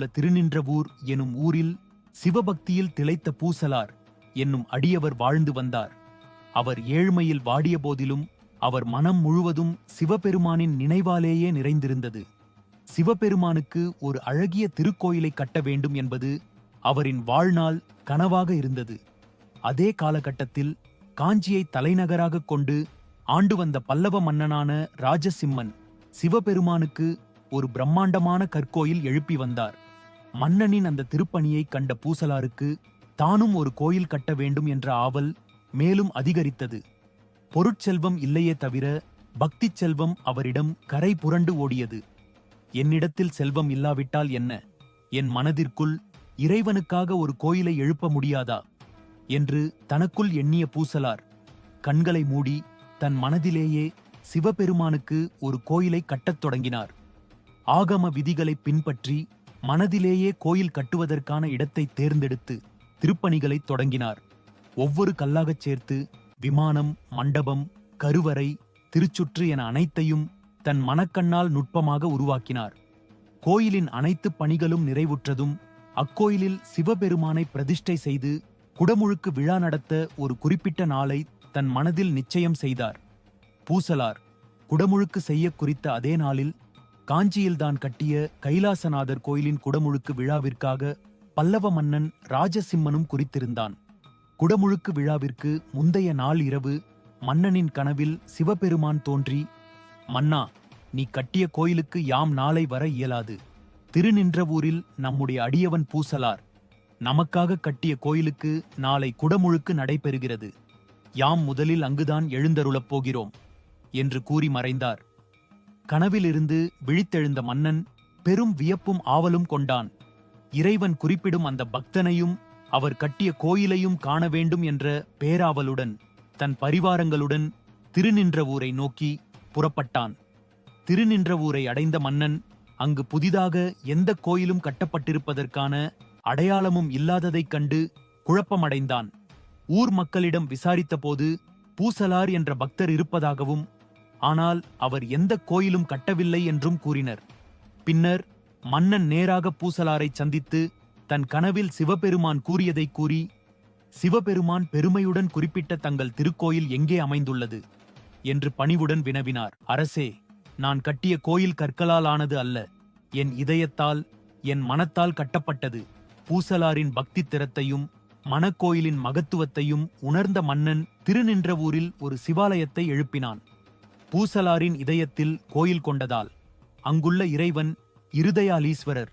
உள்ள திருநின்றவூர் எனும் ஊரில் சிவபக்தியில் திளைத்த பூசலார் என்னும் அடியவர் வாழ்ந்து வந்தார். அவர் ஏழ்மையில் வாடிய போதிலும் அவர் மனம் முழுவதும் சிவபெருமானின் நினைவாலேயே நிறைந்திருந்தது. சிவபெருமானுக்கு ஒரு அழகிய திருக்கோயிலை கட்ட வேண்டும் என்பது அவரின் வாழ்நாள் கனவாக இருந்தது. அதே காலகட்டத்தில் காஞ்சியை தலைநகராகக் கொண்டு ஆண்டு வந்த பல்லவ மன்னனான ராஜசிம்மன் சிவபெருமானுக்கு ஒரு பிரம்மாண்டமான கற்கோயில் எழுப்பி வந்தார். மன்னனின் அந்த திருப்பணியை கண்ட பூசலாருக்கு தானும் ஒரு கோயில் கட்ட வேண்டும் என்ற ஆவல் மேலும் அதிகரித்தது. பொருட்செல்வம் இல்லையே தவிர பக்திச் செல்வம் அவரிடம் கரை புரண்டு ஓடியது. என்னிடத்தில் செல்வம் இல்லாவிட்டால் என்ன? என் மனதிற்குள் இறைவனுக்காக ஒரு கோயிலை எழுப்ப முடியாதா? என்று தனக்குள் எண்ணிய பூசலார் கண்களை மூடி தன் மனதிலேயே சிவபெருமானுக்கு ஒரு கோயிலை கட்டத் தொடங்கினார். ஆகம விதிகளை பின்பற்றி மனதிலேயே கோயில் கட்டுவதற்கான இடத்தை தேர்ந்தெடுத்து திருப்பணிகளை தொடங்கினார். ஒவ்வொரு கல்லாகச் சேர்த்து விமானம் மண்டபம் கருவறை திருச்சுற்று என அனைத்தையும் தன் மனக்கண்ணால் நுட்பமாக உருவாக்கினார். கோயிலின் அனைத்து பணிகளும் நிறைவுற்றதும் அக்கோயிலில் சிவபெருமானை பிரதிஷ்டை செய்து குடமுழுக்கு விழா நடத்த ஒரு குறிப்பிட்ட நாளை தன் மனதில் நிச்சயம் செய்தார். பூசலார் குடமுழுக்கு செய்ய குறித்த அதே நாளில் காஞ்சியில்தான் கட்டிய கைலாசநாதர் கோயிலின் குடமுழுக்கு விழாவிற்காக பல்லவ மன்னன் ராஜசிம்மனும் குறித்திருந்தான். குடமுழுக்கு விழாவிற்கு முந்தைய நாள் இரவு மன்னனின் கனவில் சிவபெருமான் தோன்றி மன்னா நீ கட்டிய கோயிலுக்கு யாம் நாளை வர இயலாது. திருநின்றவூரில் நம்முடைய அடியவன் பூசலார். நமக்காக கட்டிய கோயிலுக்கு நாளை குடமுழுக்கு நடைபெறுகிறது. யாம் முதலில் அங்குதான் எழுந்தருளப் போகிறோம் என்று கூறி மறைந்தார். கனவிலிருந்து விழித்தெழுந்த மன்னன் பெரும் வியப்பும் ஆவலும் கொண்டான். இறைவன் குறிப்பிடும் அந்த பக்தனையும் அவர் கட்டிய கோயிலையும் காண வேண்டும் என்ற பேராவலுடன் தன் பரிவாரங்களுடன் திருநின்றவூரை நோக்கி புறப்பட்டான். திருநின்றவூரை அடைந்த மன்னன் அங்கு புதிதாக எந்த கோயிலும் கட்டப்பட்டிருப்பதற்கான அடையாளமும் இல்லாததைக் கண்டு குழப்பமடைந்தான். ஊர் மக்களிடம் விசாரித்தபோது பூசலார் என்ற பக்தர் இருப்பதாகவும் ஆனால் அவர் எந்த கோயிலும் கட்டவில்லை என்றும் கூறினர். பின்னர் மன்னன் நேராக பூசலாரை சந்தித்து தன் கனவில் சிவபெருமான் கூறியதை கூறி சிவபெருமான் பெருமையுடன் குறிப்பிட்ட தங்கள் திருக்கோயில் எங்கே அமைந்துள்ளது? என்று பணிவுடன் வினவினார். அரசே நான் கட்டிய கோயில் கற்களால் ஆனது அல்ல. என் இதயத்தால் என் மனத்தால் கட்டப்பட்டது. பூசலாரின் பக்தி திறத்தையும் மணக்கோயிலின் மகத்துவத்தையும் உணர்ந்த மன்னன் திருநின்றவூரில் ஒரு சிவாலயத்தை எழுப்பினான். பூசலாரின் இதயத்தில் கோயில் கொண்டதால் அங்குள்ள இறைவன் இருதயாலீஸ்வரர்